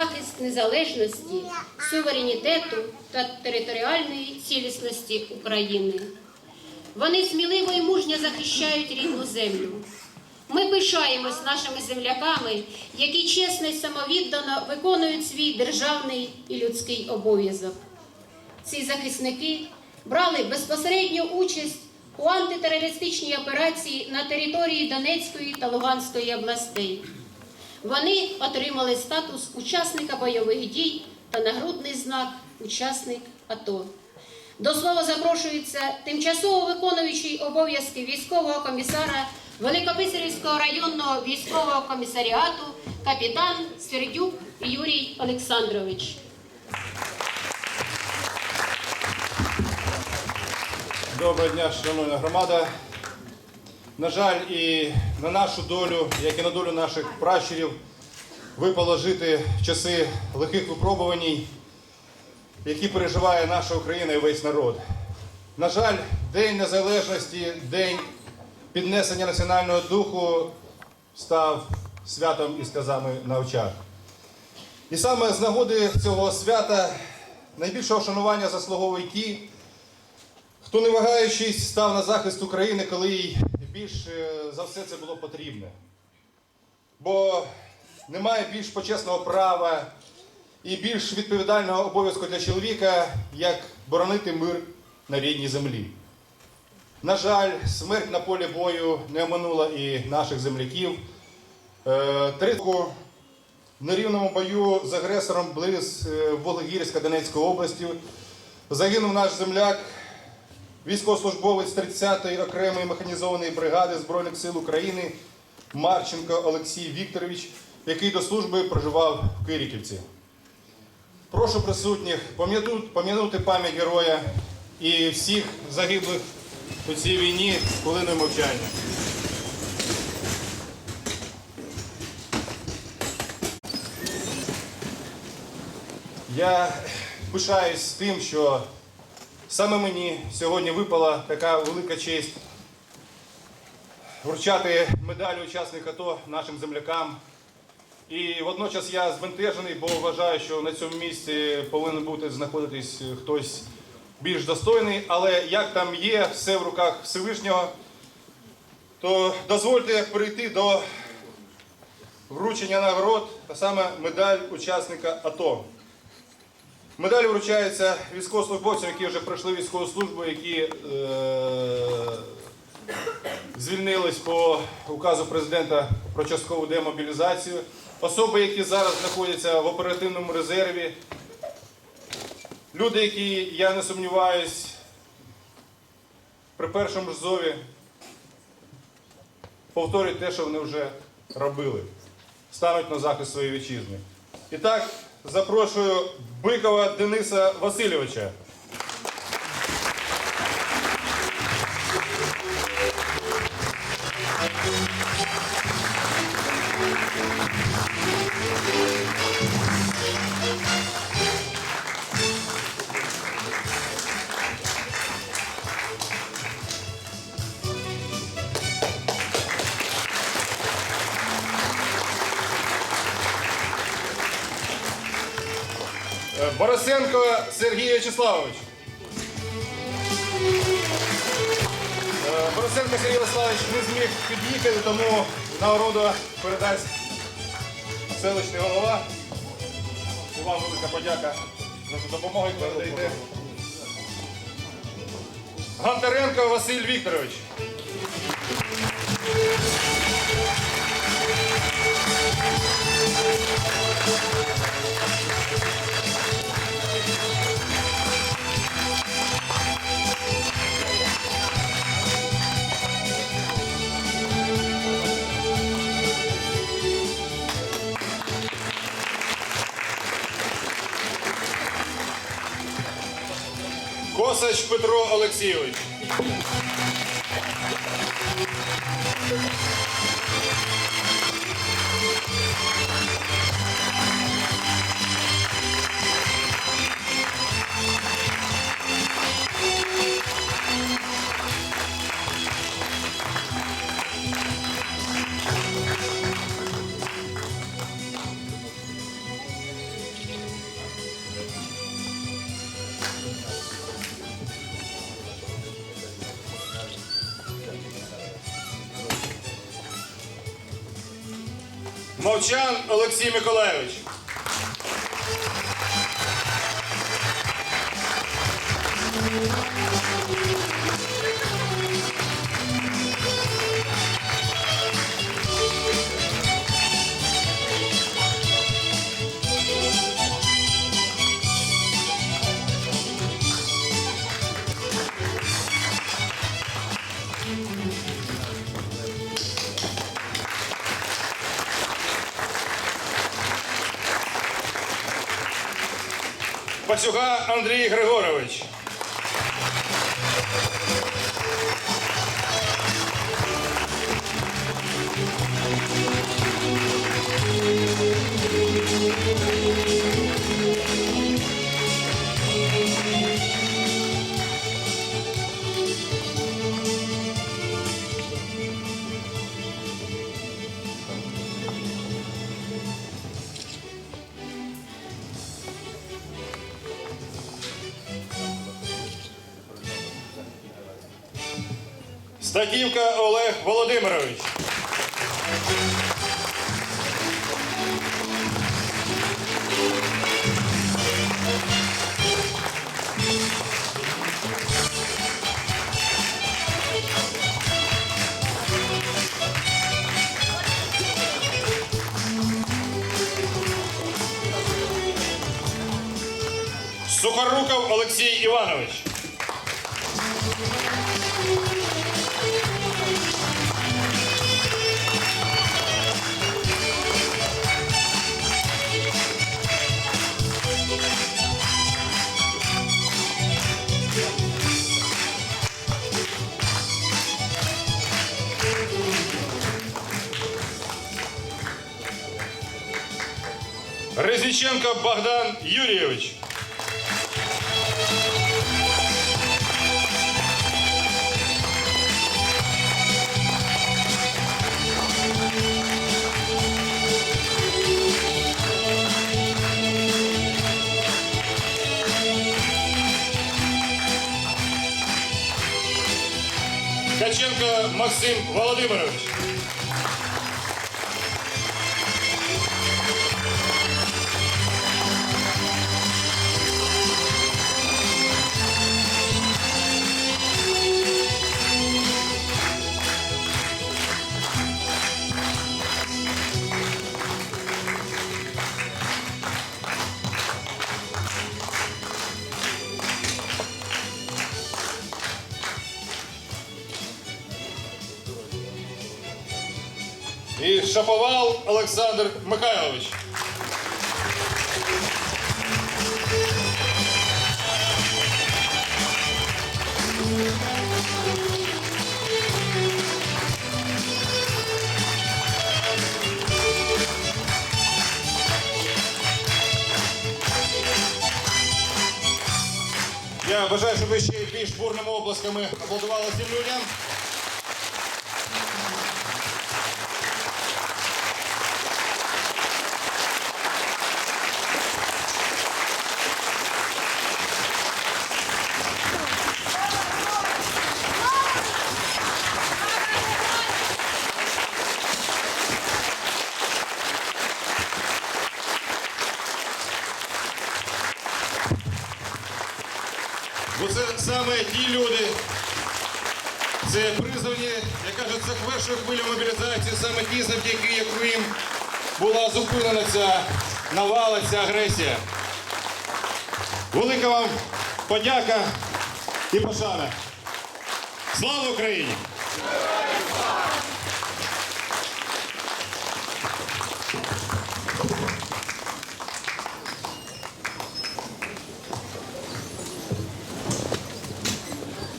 захист незалежності, суверенітету та територіальної цілісності України. Вони сміливо і мужньо захищають рідну землю. Ми пишаємось нашими земляками, які чесно і самовіддано виконують свій державний і людський обов'язок. Ці захисники брали безпосередню участь у антитерористичній операції на території Донецької та Луганської областей. Вони отримали статус учасника бойових дій та нагрудний знак учасник АТО. До слова запрошується тимчасово виконуючий обов'язки військового комісара Великописарівського районного військового комісаріату капітан Сердюк Юрій Олександрович. Доброго дня, шановна громада. На жаль, і на нашу долю, як і на долю наших пращурів, випало жити часи лихих випробувань, які переживає наша Україна і весь народ. На жаль, День Незалежності, День піднесення національного духу став святом із казами на очах. І саме з нагоди цього свята найбільшого шанування заслуговують ті, Хто не вагаючись став на захист України, коли їй більш за все це було потрібне. Бо немає більш почесного права і більш відповідального обов'язку для чоловіка, як боронити мир на рідній землі. На жаль, смерть на полі бою не оминула і наших земляків. Е, Тридку в нерівному бою з агресором близ е, Вологірська Донецької області загинув наш земляк військовослужбовець 30-ї окремої механізованої бригади Збройних сил України Марченко Олексій Вікторович, який до служби проживав в Кириківці. Прошу присутніх пам'ятати пам'ять героя і всіх загиблих у цій війні хвилиною мовчання. Я пишаюсь тим, що Саме мені сьогодні випала така велика честь вручати медаль учасника АТО нашим землякам. І водночас я збентежений, бо вважаю, що на цьому місці повинен бути знаходитись хтось більш достойний. Але як там є все в руках Всевишнього, то дозвольте перейти до вручення нагород, а саме медаль учасника АТО. Медалі вручаються військовослужбовцям, які вже пройшли військову службу, які е- звільнились по указу президента про часткову демобілізацію. Особи, які зараз знаходяться в оперативному резерві. Люди, які, я не сумніваюсь, при першому ж зові повторять те, що вони вже робили. Стануть на захист своєї вітчизни. І так, запрошую Бикова Дениса Васильовича. Борисенко Сергій Вячеславович. Е, Борисенко Сергій Вячеславович не зміг під'їхати, тому нагороду передасть селищний голова. І вам велика подяка за допомогу, яку ви. Гонтаренко Василь Вікторович. Косач Петро Олексійович. Мовчан Олексій Миколайович. Пацюга Андрій Григорович. Статівка Олег Володимирович. Сухоруков Олексій Іванович. Резніченко Богдан Юрійович. Максим Володимирович. І Шаповал Олександр Михайлович. Я бажаю, щоб ви ще більш бурними оплесками аплодували цим людям. Бо це саме ті люди, це призвані, як кажуть, за першу хвилю мобілізації, саме ті, завдяки яким була зупинена ця навала, ця агресія. Велика вам подяка і пошана. Слава Україні!